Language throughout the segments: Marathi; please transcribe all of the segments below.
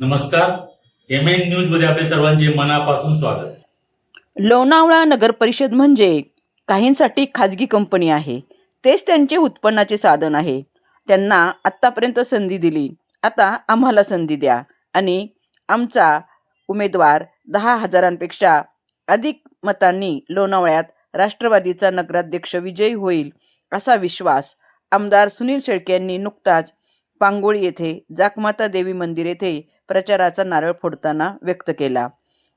नमस्कार. एम एन न्यूजमध्ये आपले सर्वांचे मनापासून स्वागत. लोणावळा नगर परिषद म्हणजे काहींसाठी खाजगी कंपनी आहे. तेच त्यांचे उत्पन्नाचे साधन आहे. त्यांना आत्तापर्यंत संधी दिली. आता आम्हाला संधी द्या. आणि आमचा उमेदवार दहा हजारांपेक्षा अधिक मतांनी लोणावळ्यात राष्ट्रवादीचा नगराध्यक्ष विजयी होईल असा विश्वास आमदार सुनील शेळके यांनी नुकताच पांगोळी येथे जाकमाता देवी मंदिर येथे प्रचाराचा नारळ फोडताना व्यक्त केला.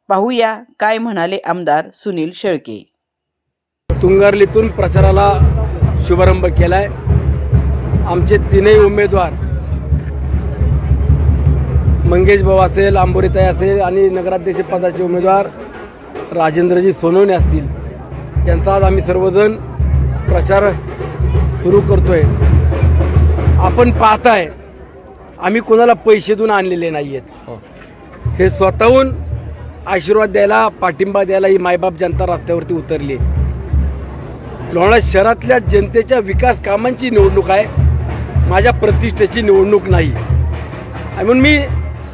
पाहूया काय म्हणाले आमदार सुनील शेळके. तुंगारलीतून प्रचाराला शुभारंभ केलाय. आमचे तीनही उमेदवार मंगेश भाऊ असेल आंबोरीताई असेल आणि नगराध्यक्ष पदाचे उमेदवार राजेंद्रजी सोनवणे असतील. यांचा आज आम्ही सर्वजण प्रचार सुरू करतोय. आपण पाहताय आम्ही कोणाला पैसे देऊन आणलेले नाही आहेत हे स्वतःहून आशीर्वाद द्यायला पाठिंबा द्यायला ही मायबाप जनता रस्त्यावरती उतरली. लोणावळा शहरातल्या जनतेच्या विकास कामांची निवडणूक आहे माझ्या प्रतिष्ठेची निवडणूक नाही. आणि म्हणून मी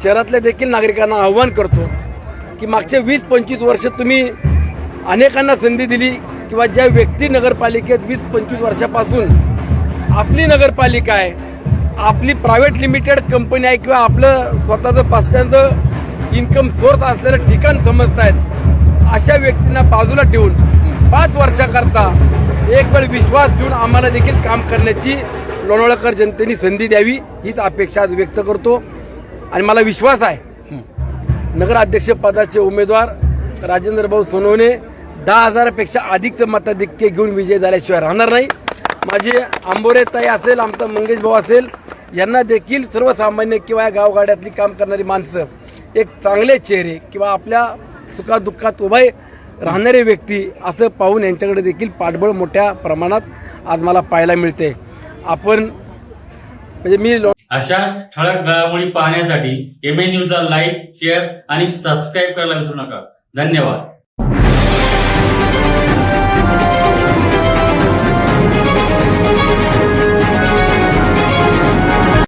शहरातल्या देखील नागरिकांना आव्हान करतो की मागच्या वीस पंचवीस वर्ष तुम्ही अनेकांना संधी दिली किंवा ज्या व्यक्ती नगरपालिकेत वीस पंचवीस वर्षापासून आपली नगरपालिका आहे आपली प्रायव्हेट लिमिटेड कंपनी आहे किंवा आपलं स्वतःचं पस्त्यांचं इन्कम सोर्स असलेलं ठिकाण समजत आहेत अशा व्यक्तींना बाजूला ठेवून पाच वर्षाकरता एक वेळ विश्वास घेऊन आम्हाला देखील काम करण्याची लोणावळकर जनतेने संधी द्यावी हीच अपेक्षा आज व्यक्त करतो. आणि मला विश्वास आहे नगराध्यक्ष पदाचे उमेदवार राजेंद्र भाऊ सोनवणे दहा हजारापेक्षा अधिकचं मताधिक्य घेऊन विजय झाल्याशिवाय राहणार नाही. माझे आंबोरे ताई असेल आमचा मंगेश भाऊ असेल यांना देखील सर्वसामान्य किंवा या गावगाड्यातली काम करणारी माणसं एक चांगले चेहरे किंवा आपल्या सुखादुःखात उभे राहणारे व्यक्ती असं पाहून यांच्याकडे देखील पाठबळ मोठ्या प्रमाणात आज मला पाहायला मिळते. आपण म्हणजे मी अशा ठळक घडामोडी पाहण्यासाठी एम एन न्यूजला लाईक शेअर आणि सबस्क्राईब करायला विसरू नका. धन्यवाद.